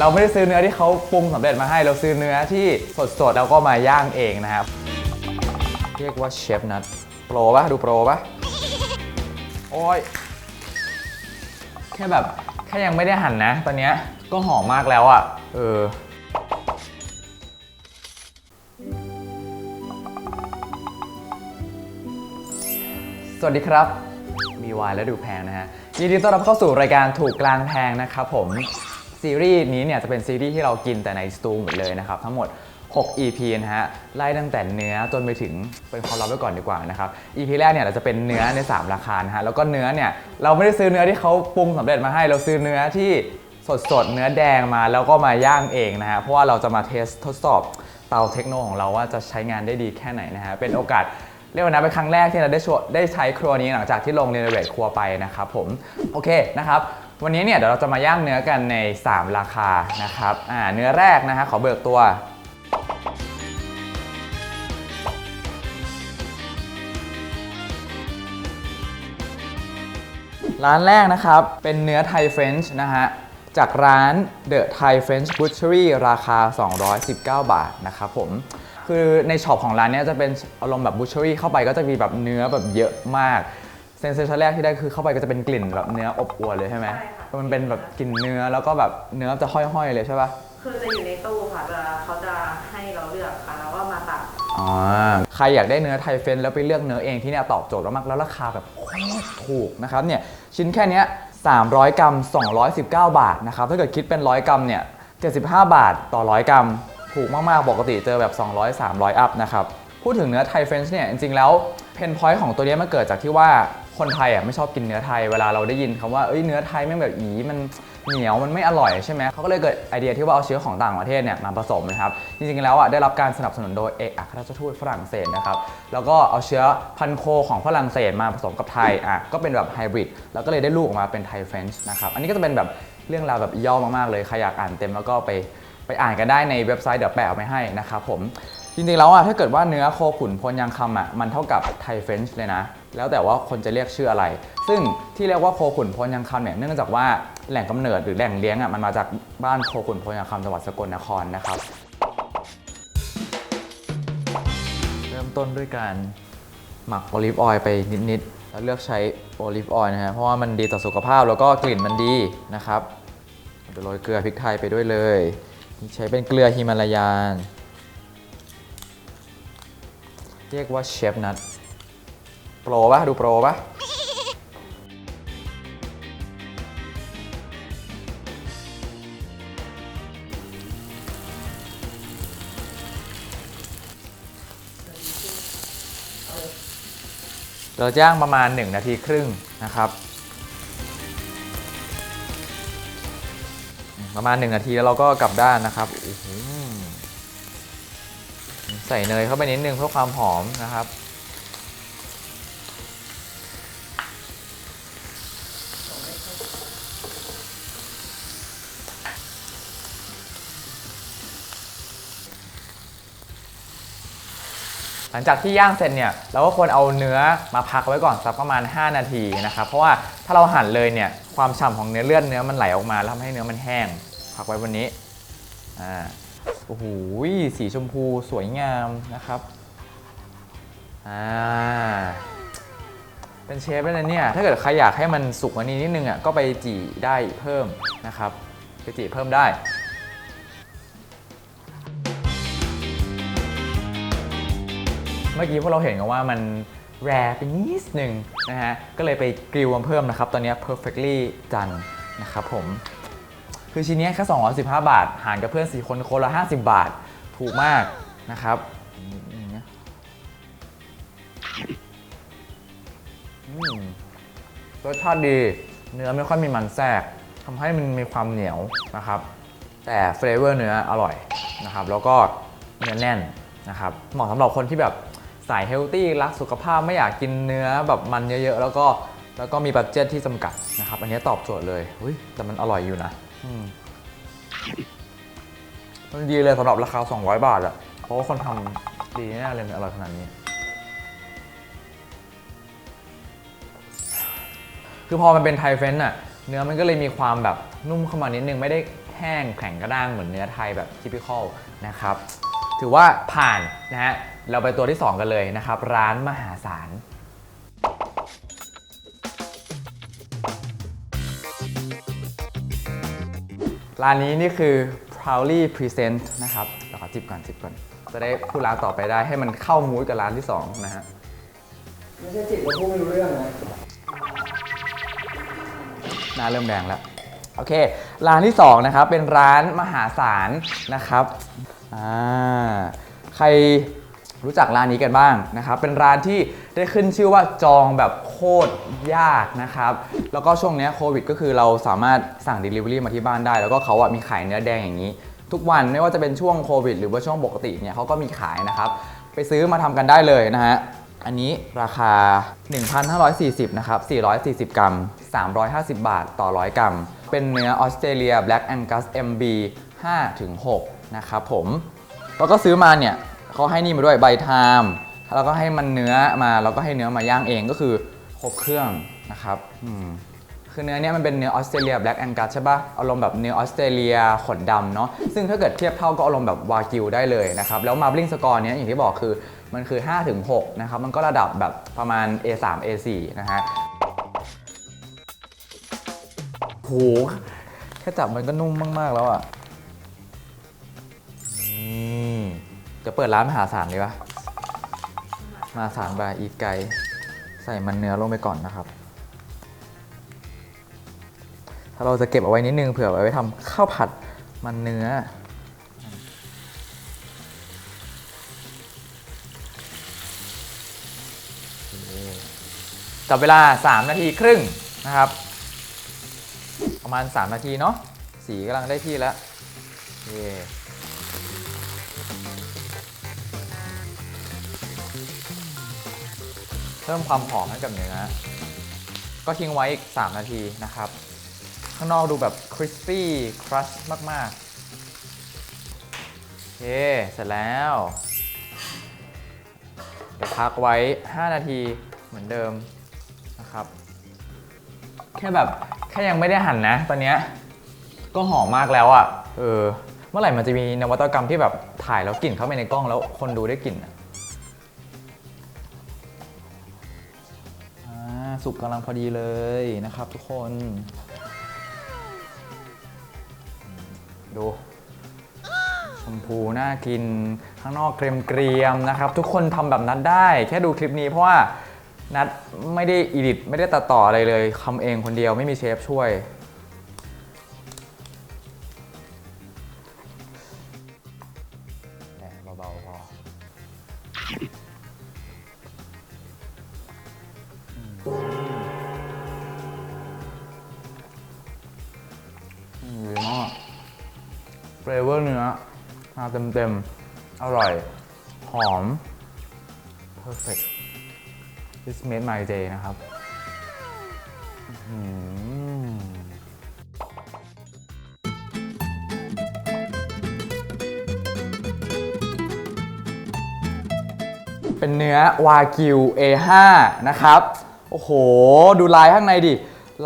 เราไม่ได้ซื้อเนื้อที่เขาปรุงสำเร็จมาให้ เราซื้อเนื้อที่สดๆแล้วก็มาย่างเองนะครับ เรียกว่าเชฟนัทโปรปะดูโปรปะโอ้ยแค่แบบแค่ยังไม่ได้หั่นนะ ตอนเนี้ยก็หอมมากแล้วอะ่ะ เออสวัสดีครับ มีวายและดูแพงนะฮะยินดีต้อนรับเข้าสู่รายการถูกกลางแพงนะครับผมซีรีส์นี้เนี่ยจะเป็นซีรีส์ที่เรากินแต่ในสตูหมดเลยนะครับทั้งหมด 6 EP นะฮะไล่ตั้งแต่เนื้อจนไปถึงเป็นความลับไว้ก่อนดีกว่านะครับ EP แรกเนี่ยเราจะเป็นเนื้อใน 3 ราคานะฮะแล้วก็เนื้อเนี่ยเราไม่ได้ซื้อเนื้อที่เขาปรุงสำเร็จมาให้ เราซื้อเนื้อที่สดๆเนื้อแดงมาแล้วก็มาย่างเองนะฮะเพราะว่าเราจะมาเทสทดสอบเตาเทคโนของเราว่าจะใช้งานได้ดีแค่ไหนนะฮะเป็นโอกาส เรียกว่านะเป็นครั้งแรกที่เราได้ชวได้ใช้ครัวนี้หลังจากที่ลงเรโนเวทครัวไปนะครับผมโอเคนะครับวันนี้เนี่ยเดี๋ยวเราจะมาย่างเนื้อกันใน 3 ราคานะครับอ่าเนื้อแรกนะฮะขอเบิกตัวร้านแรกนะครับ เป็นเนื้อไทยเฟรนช์นะฮะ จากร้าน The Thai French Butchery ราคา 219 บาทนะครับผม คือในช็อปของร้านเนี้ยจะเป็นอารมณ์แบบ butchery เข้าไปก็จะมีแบบเนื้อแบบเยอะมาก เซนเซชันแรกที่ได้คือเข้าไปก็จะเป็นกลิ่นแบบเนื้ออบอวลเลยใช่ไหมใช่ค่ะ มันเป็นแบบกลิ่นเนื้อแล้วก็แบบเนื้อจะห้อยๆเลยใช่ปะคือจะอยู่ในตู้ค่ะจะเขาจะให้เราเลือกค่ะแล้วก็มาตัดอ๋อใครอยากได้เนื้อไทยเฟรนช์แล้วไปเลือกเนื้อเองที่เนี่ยตอบโจทย์มากๆแล้วราคาแบบโคตรถูกนะครับเนี่ยชิ้นแค่เนี้ย300 กรัม 219 บาทนะครับถ้าเกิดคิดเป็น 100 กรัมเนี่ย75 บาทต่อ 100 กรัม ถูกมากๆ ปกติเจอแบบ 200 300 อัพนะครับ พูดถึงเนื้อไทยเฟรนช์เนี่ย จริงๆ แล้วเพนพอยต์ของตัวเนี้ยมันเกิดจากที่ว่าคนไทยอะไม่ชอบกินเนื้อไทย เวลาเราได้ยินคำว่าเอ้ยเนื้อไทยแม่งแบบอีมันเหนียวมันไม่อร่อยใช่ไหมเขาก็เลยเกิดไอเดียที่ว่าเอาเชื้อของต่างประเทศเนี่ยมาผสมนะครับ จริงๆแล้วอะได้รับการสนับสนุนโดยเอกอัครราชทูตฝรั่งเศสนะครับ แล้วก็เอาเชื้อพันโคของฝรั่งเศสมาผสมกับไทยอะก็เป็นแบบไฮบริดแล้วก็เลยได้ลูกออกมาเป็นไทยเฟรนช์นะครับ อันนี้ก็จะเป็นแบบเรื่องราวแบบย่อมากๆเลยใครอยากอ่านเต็มแล้วก็ไป ไปอ่านกันได้ในเว็บไซต์เดี๋ยวแปะเอาไว้ให้นะครับผมจริงๆแล้วอะถ้าเกิดว่าเนื้อโคขุนพลยังคำอะมันเท่ากับไทยเฟรนช์เลยนะ แล้วแต่ว่าคนจะเรียกชื่ออะไร ซึ่งที่เรียกว่าโคขุนพลยังคำเนี่ยเนื่องจากว่าแหล่งกำเนิดหรือแหล่งเลี้ยงอะมันมาจากบ้านโคขุนพลยังคำจังหวัดสกลนครนะครับเริ่มต้นด้วยการหมักโอลิฟออยล์ไปนิดๆแล้วเลือกใช้โอลิฟออยล์นะฮะเพราะว่ามันดีต่อสุขภาพแล้วก็กลิ่นมันดีนะครับเดี๋ยวโรยเกลือพริกไทยไปด้วยเลย ใช้เป็นเกลือฮิมาลายันเรียกว่าเชฟนัทโปรปะดูโปรปะเราจ้างประมาณ 1 นาทีครึ่งนะครับ ประมาณ 1 นาทีแล้วเราก็กลับด้านนะครับใส่เนยเข้าไปนิดนึงเพื่อความหอมนะครับหลังจากที่ย่างเสร็จเนี่ยเราก็ควรเอาเนื้อมาพักไว้ก่อนสักประมาณ 5 นาทีนะครับ เพราะว่าถ้าเราหั่นเลยเนี่ยความฉ่ำของเนื้อเลือดเนื้อมันไหลออกมาแล้วทำให้เนื้อมันแห้ง พักไว้บนนี้อ่าโอ้โหสีชมพูสวยงามนะครับอ่าเป็นเชฟแล้วนะเนี่ย ถ้าเกิดใครอยากให้มันสุกกว่านี้นิดนึงอะก็ไปจี่ได้เพิ่มนะครับ ไปจี่เพิ่มได้เมื่อกี้พวกเราเห็นกันว่ามันแรไปนิดนึงนะฮะ ก็เลยไปกริลมันเพิ่มนะครับ ตอนนี้ perfectly done นะครับผม คือชิ้นนี้แค่ 215 บาท หารกับเพื่อน 4 คนคนละ 50 บาท ถูกมากนะครับรสชาติดี เนื้อไม่ค่อยมีมันแทรกทำให้มันมีความเหนียวนะครับ แต่เฟรเวอร์เนื้ออร่อยนะครับ แล้วก็เนื้อแน่นนะครับ เหมาะสำหรับคนที่แบบสายเฮลตี้รักสุขภาพไม่อยากกินเนื้อแบบมันเยอะๆ แล้วก็แล้วก็มีบัตเจ็ตที่จำกัดนะครับ อันนี้ตอบโจทย์เลยแต่มันอร่อยอยู่นะ อืมมันดีเลยสำหรับราคา 200 บาทอะเพราะว่าคนทำดีแน่เลยมันอร่อยขนาดนี้ คือพอมันเป็นไทยเฟรนช์อะเนื้อมันก็เลยมีความแบบนุ่มเข้ามานิดนึง ไม่ได้แห้งแข็งกระด้างเหมือนเนื้อไทยแบบทิพิคอลนะครับ ถือว่าผ่านนะฮะ เราไปตัวที่ 2 กันเลยนะครับ ร้านมหาศาล ร้านนี้นี่คือ proudly present นะครับเราขอจิบก่อนจิบก่อน จะได้พูดร้านต่อไปได้ให้มันเข้ามูดกับร้านที่2นะฮะ ไม่ใช่จิตเราพูดไม่รู้เรื่องนะหน้าเริ่มแดงแล้ว โอเค ร้านที่ 2 นะครับ เป็นร้านมหาศาลนะครับอ่าใคร รู้จักร้านนี้กันบ้างนะครับเป็นร้านที่ได้ขึ้นชื่อว่าจองแบบโคตรยากนะครับแล้วก็ช่วงนี้โควิดก็คือเราสามารถสั่ง Delivery มาที่บ้านได้ แล้วก็เขาอะมีขายเนื้อแดงอย่างนี้ ทุกวันไม่ว่าจะเป็นช่วงโควิด หรือว่าช่วงปกติเนี่ยเขาก็มีขายนะครับไปซื้อมาทำกันได้เลยนะฮะอันนี้ราคา 1,540นะครับ440 กรัม 350 บาทต่อ 100 กรัม เป็นเนื้อออสเตรเลีย Black Angus MB 5-6 นะครับผม แล้วก็ซื้อมาเนี่ย เขาให้นี่มาด้วยใบไทม์แล้วก็ให้มันเนื้อมาแล้วก็ให้เนื้อมาย่างเองก็คือครบเครื่องนะครับอืมคือเนื้อเนี้ยมันเป็นเนื้อออสเตรเลีย Black Angus ใช่ปะอารมณ์แบบเนื้อออสเตรเลียขนดำเนาะซึ่งถ้าเกิดเทียบเท่าก็อารมณ์แบบวากิวได้เลยนะครับ แล้วมาบลิงสกอร์เนี้ยอย่างที่บอกคือมันคือ 5-6 นะครับ มันก็ระดับแบบประมาณ A3 A4 นะฮะโหแค่จับมันก็นุ่มมาก ๆ แล้วอะ จะเปิดร้านมหาศาลดีปะมหาศาลบายอีทไกใส่มันเนื้อลงไปก่อนนะครับ ถ้าเราจะเก็บเอาไว้นิดนึงเผื่อไว้ทำข้าวผัดมันเนื้อจับเวลา 3 นาทีครึ่งนะครับ ประมาณ 3 นาทีเนาะสีกำลังได้ที่แล้วเย่ เพิ่มความหอมให้กับเนื้อ ก็ทิ้งไว้อีก 3 นาทีนะครับ ข้างนอกดูแบบคริสปี้ครัชมากๆโอเค เสร็จแล้ว เดี๋ยวพักไว้ 5 นาทีเหมือนเดิมนะครับ แค่แบบแค่ยังไม่ได้หั่นนะ ตอนเนี้ยก็หอมมากแล้วอะ่ะ เออ เมื่อไหร่มันจะมีนวัตกรรมที่แบบถ่ายแล้วกลิ่นเข้าไปในกล้องแล้วคนดูได้กลิ่นอะ สุกกำลังพอดีเลยนะครับทุกคน ดู ชมพูน่ากิน ข้างนอกเกรียมๆนะครับ ทุกคนทำแบบนั้นได้ แค่ดูคลิปนี้เพราะว่านัดไม่ได้อิดิทไม่ได้ตัดต่ออะไรเลยทำเองคนเดียวไม่มีเชฟช่วย ดีมากเฟลเวอร์เนื้อมาเต็มๆ อร่อย หอม perfect this made my day นะครับเป็นเนื้อวากิว A5 นะครับ โอ้โห ดูลายข้างในดิ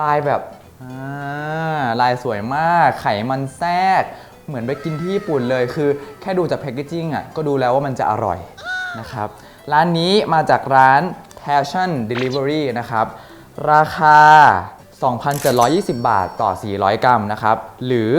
ลายแบบ ลายสวยมาก ไขมันแทรก เหมือนไปกินที่ญี่ปุ่นเลย คือแค่ดูจากแพคเกจิ้งอะ ก็ดูแล้วว่ามันจะอร่อยนะครับ ร้านนี้มาจากร้าน Passion Delivery นะครับ ราคา 2,720 บาทต่อ 400 กรัมนะครับ หรือ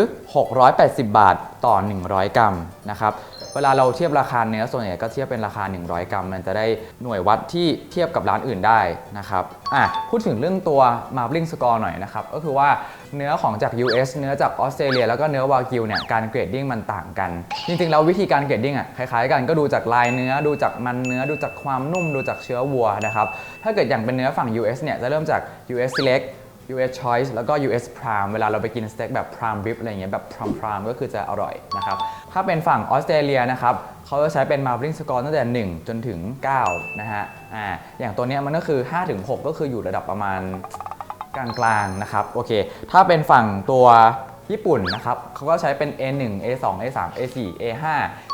680 บาทต่อ 100 กรัมนะครับ เวลาเราเทียบราคาเนื้อส่วนใหญ่ก็เทียบเป็นราคา 100 กรัม มันจะได้หน่วยวัดที่เทียบกับร้านอื่นได้นะครับอะพูดถึงเรื่องตัว Marbling Score หน่อยนะครับ ก็คือว่าเนื้อของจาก US เนื้อจากออสเตรเลียแล้วก็เนื้อวากิวเนี่ยการเกรดดิ้งมันต่างกัน จริงๆแล้ววิธีการเกรดดิ้งอะคล้ายๆกันก็ดูจากลายเนื้อดูจากมันเนื้อดูจากความนุ่มดูจากเชื้อวัวนะครับถ้าเกิดอย่างเป็นเนื้อฝั่ง US เนี่ยจะเริ่มจาก US Select US Choice แล้วก็ US Prime เวลาเราไปกินสเต็กแบบ Prime Rib อะไรเงี้ยแบบ Prime Prime ก็คือจะอร่อยนะครับ ถ้าเป็นฝั่งออสเตรเลียนะครับเขาจะใช้เป็น Marbling Score ตั้งแต่ 1 จนถึง 9 นะฮะอ่าอย่างตัวเนี้ยมันก็คือ 5 ถึง 6 ก็คืออยู่ระดับประมาณกลางๆนะครับโอเค ถ้าเป็นฝั่งตัวญี่ปุ่นนะครับเขาก็ใช้เป็น A1 A2 A3 A4 A5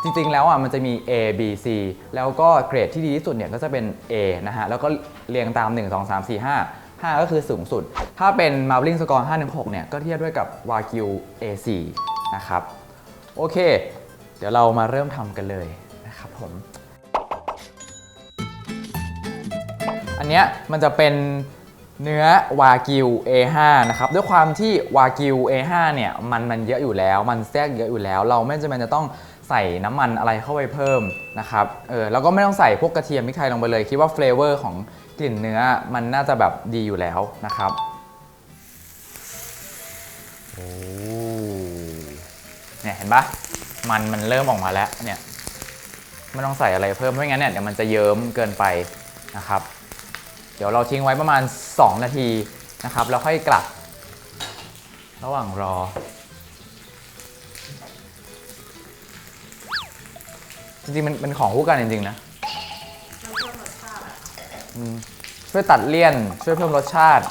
จริงๆ แล้วอะมันจะมี A B C แล้วก็เกรดที่ดีที่สุดเนี่ยก็จะเป็น A นะฮะแล้วก็เรียงตาม 1 2 3 4 5 5 ก็คือสูงสุด ถ้าเป็น Marblin Score 516 เนี่ย ก็เทียบด้วยกับ Wagyu A4 นะครับ โอเค เดี๋ยวเรามาเริ่มทำกันเลยนะครับผม อันเนี้ยมันจะเป็นเนื้อวากิว A5 นะครับด้วยความที่วากิว A5 เนี่ยมันมันเยอะอยู่แล้ว มันแทรกเยอะอยู่แล้ว เราไม่จำเป็นจะต้องใส่น้ำมันอะไรเข้าไปเพิ่มนะครับเออแล้วก็ไม่ต้องใส่พวกกระเทียมพริกไทยลงไปเลย คิดว่าเฟลเวอร์ของ กลิ่นเนื้อมันน่าจะแบบดีอยู่แล้วนะครับโอ้เนี่ยเห็นปะมันมันเริ่มออกมาแล้วเนี่ยไม่ต้องใส่อะไรเพิ่มไม่งั้นเนี่ยเดี๋ยวมันจะเยิ้มเกินไปนะครับ เดี๋ยวเราทิ้งไว้ประมาณ 2 นาทีนะครับแล้วค่อยกลับ ระหว่างรอจริงๆมันเป็นของคู่กันจริงๆนะ อืมช่วยตัดเลี่ยน ช่วยเพิ่มรสชาติ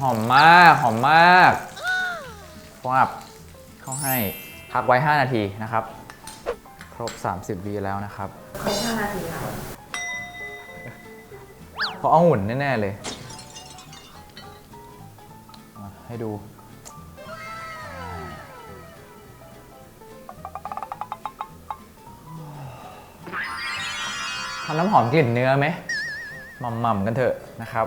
หอมมาก หอมมากฟาบเข้าให้พักไว้ 5 นาทีนะครับ ครบ 30วีแล้วนะครับ ครบห้านาทีค่ะ เพราะองุ่นแน่ ๆ เลย ให้ดู ทำน้ำหอมกลิ่นเนื้อไหมหม่ำๆกันเถอะนะครับ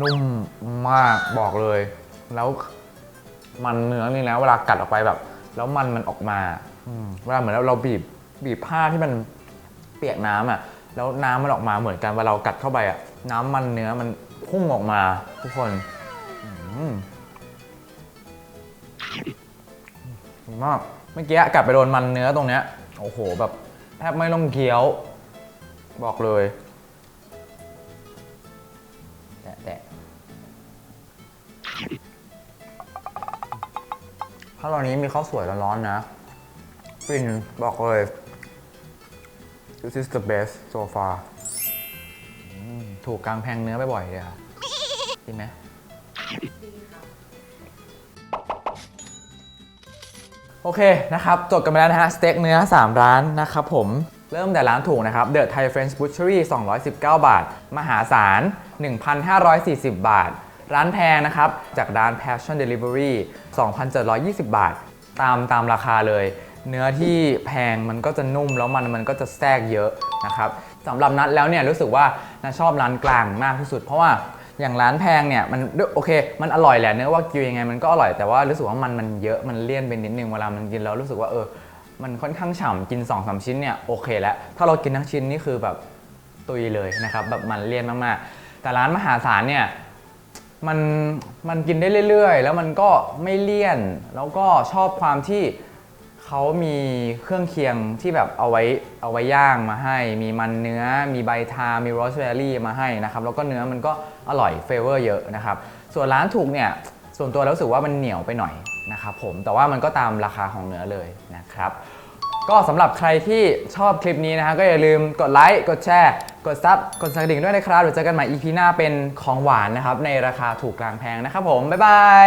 นุ่มมากบอกเลย แล้วมันเนื้อนี่นะเวลากัดออกไปแบบ แล้วมันมันออกมาเวลาเหมือนเราบีบ บีบผ้าที่มันเปียกน้ำอะ แล้วน้ำมันออกมาเหมือนกันเวลาเรากัดเข้าไปอะ น้ำมันเนื้อมันพุ่งออกมาทุกคนอืมดีมากเมื่อกี้กัดไปโดนมันเนื้อตรงเนี้ย โอ้โหแบบแทบไม่ต้องเคี้ยว บอกเลย แตะแตะถ้าตอนนี้มีข้าวสวยร้อนๆนะฟินบอกเลย this is the best so far ถูกกลางแพงเนื้อบ่อยๆเลยอะดีไหมโอเคนะครับ จบกันไปแล้วนะฮะ สเต็กเนื้อ 3 ร้านนะครับผม เริ่มแต่ร้านถูกนะครับ The Thai French Butchery 219 บาท มหาศาล 1,540 บาท ร้านแพงนะครับ จากร้าน Passion Delivery 2,720 บาท ตามตามราคาเลย เนื้อที่แพงมันก็จะนุ่มแล้วมันมันก็จะแทรกเยอะนะครับสำหรับนัดแล้วเนี่ยรู้สึกว่านัดชอบร้านกลางมากที่สุด เพราะว่าอย่างร้านแพงเนี่ยมันโอเค มันอร่อยแหละเนื้อว่ากิวยังไงมันก็อร่อยแต่ว่ารู้สึกว่ามันมันเยอะมันเลี่ยนไปนิดนึงเวลามันกินแล้วรู้สึกว่าเออ มันค่อนข้างฉ่ำกิน2อสชิ้นเนี่ยโอเคแล้วถ้าเรากินทั้งชิ้นนี่คือแบบตุยเลยนะครับแบบมันเลี่ยนมากๆ แต่ร้านมหาศาลเนี่ยมันมันกินได้เรื่อยๆ แล้วมันก็ไม่เลี่ยน แล้วก็ชอบความที่ เขามีเครื่องเคียงที่แบบเอาไว้เอาไว้ย่างมาให้ มีมันเนื้อ มีใบทา มีโรสแมรี่มาให้นะครับ แล้วก็เนื้อมันก็อร่อยเฟเวอร์เยอะนะครับ ส่วนร้านถูกเนี่ย ส่วนตัวแล้วรู้สึกว่ามันเหนียวไปหน่อยนะครับผม แต่ว่ามันก็ตามราคาของเนื้อเลยนะครับ ก็สำหรับใครที่ชอบคลิปนี้นะฮะ ก็อย่าลืมกดไลค์ กดแชร์ กดซับ กดสั่นกระดิ่งด้วยนะครับเดี๋ยวเจอกันใหม่ EP หน้าเป็นของหวานนะครับ ในราคาถูกกลางแพงนะครับผม บ๊ายบาย